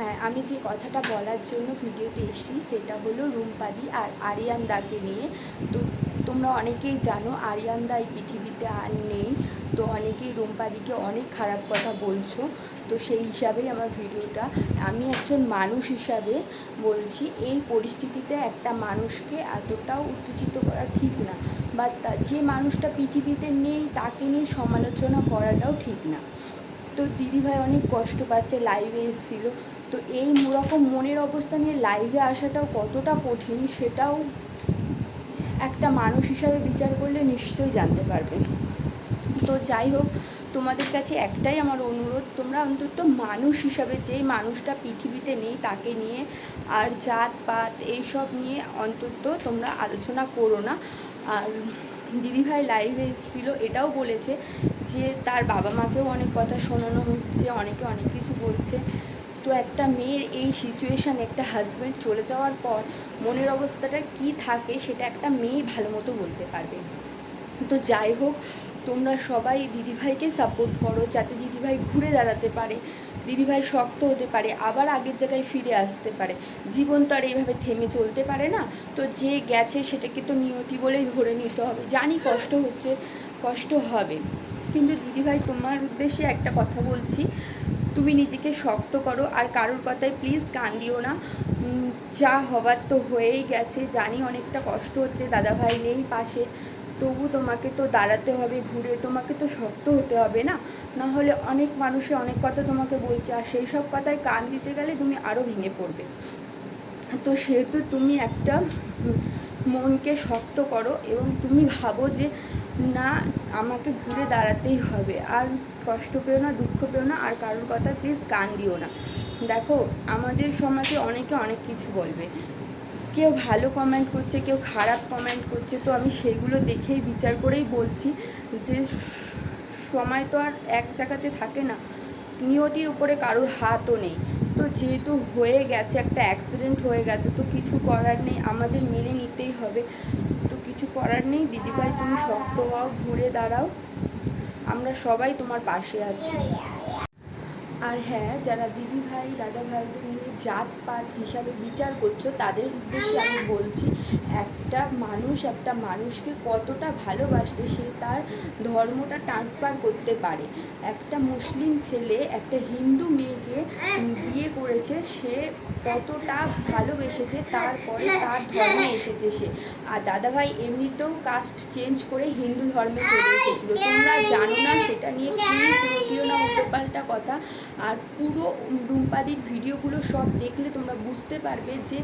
হ্যাঁ আমি যে কথাটা বলার জন্য ভিডিওতে এসেছি সেটা হলো রুম্পাদি আর আরিয়ান দাকে নিয়ে। তো তোমরা অনেকেই জানো আরিয়ান দা এই পৃথিবীতে আর নেই। তো অনেকেই রুম্পাদিকে অনেক খারাপ কথা বলছো। তো সেই হিসাবেই আমার ভিডিওটা। আমি একজন মানুষ হিসাবে বলছি, এই পরিস্থিতিতে একটা মানুষকে এতটাও উত্তেজিত করা ঠিক না। বা যে মানুষটা পৃথিবীতে নেই তাকে নিয়ে সমালোচনা করাটাও ঠিক না। তো দিদিভাই অনেক কষ্ট পাচ্ছে লাইভে এসেছিল। তো এই রকম মনের অবস্থা নিয়ে লাইভে আসাটাও কতটা কঠিন সেটাও একটা মানুষ হিসাবে বিচার করলে নিশ্চয়ই জানতে পারবে। তো যাই হোক, তোমাদের কাছে একটাই আমার অনুরোধ, তোমরা অন্তত মানুষ হিসাবে যেই মানুষটা পৃথিবীতে নেই তাকে নিয়ে আর জাত পাত এইসব নিয়ে অন্তত তোমরা আলোচনা করো না। আর দিদিভাই লাইভে এসেছিল এটাও বলেছে যে তার বাবা মাকেও অনেক কথা শোনানো হচ্ছে, অনেকে অনেক কিছু বলছে। তো একটা মেয়ের এই সিচুয়েশান একটা হাজব্যান্ড চলে যাওয়ার পর মনের অবস্থাটা কি থাকে সেটা একটা মেয়ে ভালো মতো বলতে পারবে। তো যাই হোক, তোমরা সবাই দিদিভাইকে সাপোর্ট করো, যাতে দিদিভাই ঘুরে দাঁড়াতে পারে। দিদিভাই শক্ত হতে পারে, আবার আগের জায়গায় ফিরে আসতে পারে। জীবন তো আর এইভাবে থেমে চলতে পারে না। তো যে গেছে সেটাকে তো নিয়তি বলেই ধরে নিতে হবে। জানি কষ্ট হচ্ছে, কষ্ট হবে। কিন্তু দিদিভাই, তোমার উদ্দেশ্যে একটা কথা বলছি। তুমি নিজেকে শক্ত করো, আর কারোর কথায় প্লিজ কান দিও না। যা হবার তো হয়েই গেছে। জানি অনেকটা কষ্ট হচ্ছে, দাদাভাই নেই পাশে। তবু তোমাকে তো দাঁড়াতে হবে, ঘুরে তোমাকে তো শক্ত হতে হবে না? না হলে অনেক মানুষে অনেক কথা তোমাকে বলছে, আর সেই সব কথায় কান দিতে গেলে তুমি আরও ভেঙে পড়বে। তো সেহেতু তুমি একটা মনকে শক্ত করো এবং তুমি ভাবো যে, না, আমাকে ঘুরে দাঁড়াতেই হবে। আর কষ্ট পেও না, দুঃখ পেও না, আর কারোর কথা প্লিজ কান দিও না। দেখো, আমাদের সমাজে অনেকে অনেক কিছু বলবে। কেউ ভালো কমেন্ট করছে, কেউ খারাপ কমেন্ট করছে, তো আমি সেইগুলো দেখেই বিচার করেই বলছি যে সময় তো আর এক জায়গাতে থাকে না। নিয়তির উপরে কারোর হাতও নেই। তো যেহেতু হয়ে গেছে, একটা অ্যাক্সিডেন্ট হয়ে গেছে, তো কিছু করার নেই, আমাদের মেনে নিতেই হবে। তো কিছু করার নেই, দিদিভাই তুমি শক্ত হও, ঘুরে দাঁড়াও। আমরা সবাই তোমার পাশে আছি। আর হ্যাঁ যারা দিদি ভাই, দাদা ভাইদের নিয়ে জাত পাত হিসাবে বিচার করছ, তাদের উদ্দেশ্যে আমি বলছি একটা মানুষ, একটা মানুষকে কতটা ভালোবাসলে সে তার ধর্মটা ট্রান্সফার করতে পারে। একটা মুসলিম ছেলে, একটা হিন্দু মেয়েকে বিয়ে করেছে, সে কতটা ভালোবেসেছে, তারপরে তার ধর্মে এসেছে সে। আর দাদাভাই এমনিতেও কাস্ট চেঞ্জ করে হিন্দু ধর্মে চলে এসেছিল। তোমরা জানো না, সেটা নিয়ে প্লিজ না উল্টোপাল্টা কথা। আর পুরো রুম্পাদির ভিডিওগুলো সব দেখলে তোমরা বুঝতে পারবে যে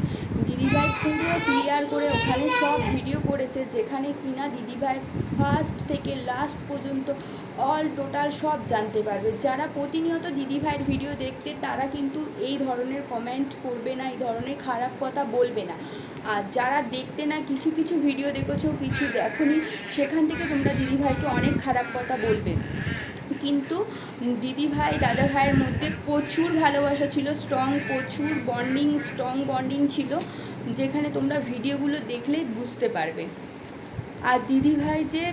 দিদিভাই পুরো ক্লিয়ার করে ওখানে সব ভিডিও করেছে, যেখানে কিনা দিদিভাই ফার্স্ট থেকে লাস্ট পর্যন্ত অল টোটাল সব জানতে পারবে। যারা প্রতিনিয়ত দিদিভাইয়ের ভিডিও দেখতে, তারা কিন্তু এই ধরনের কমেন্ট করবে না, এই ধরনের খারাপ কথা বলবে না। আর যারা দেখতে না, কিছু কিছু ভিডিও দেখেছ, কিছু দেখোনি, সেখান থেকে তোমরা দিদিভাইকে অনেক খারাপ কথা বলবে। কিন্তু দিদি ভাই দাদা ভাইয়ের মধ্যে প্রচুর ভালোবাসা ছিল স্ট্রং প্রচুর বন্ডিং স্ট্রং বন্ডিং ছিল, যেখানে তোমরা ভিডিওগুলো দেখলেই বুঝতে পারবে। আর দিদি ভাই যে,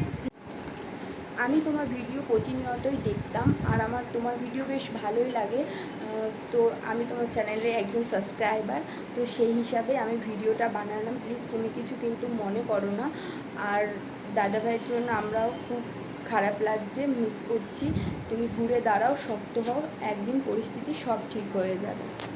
আমি তোমার ভিডিও প্রতিনিয়তই দেখতাম, আর আমার, তোমার ভিডিও বেশ ভালোই লাগে। তো আমি তোমার চ্যানেলে একজন সাবস্ক্রাইবার তো সেই হিসাবে আমি ভিডিওটা বানালাম। প্লিজ তুমি কিছু কিন্তু মনে করো না। আর দাদাভাইয়ের জন্য আমরাও খুব খারাপ লাগছে মিস করছি। তুমি ঘুরে দাঁড়াও, শক্ত হও, একদিন পরিস্থিতি সব ঠিক হয়ে যাবে।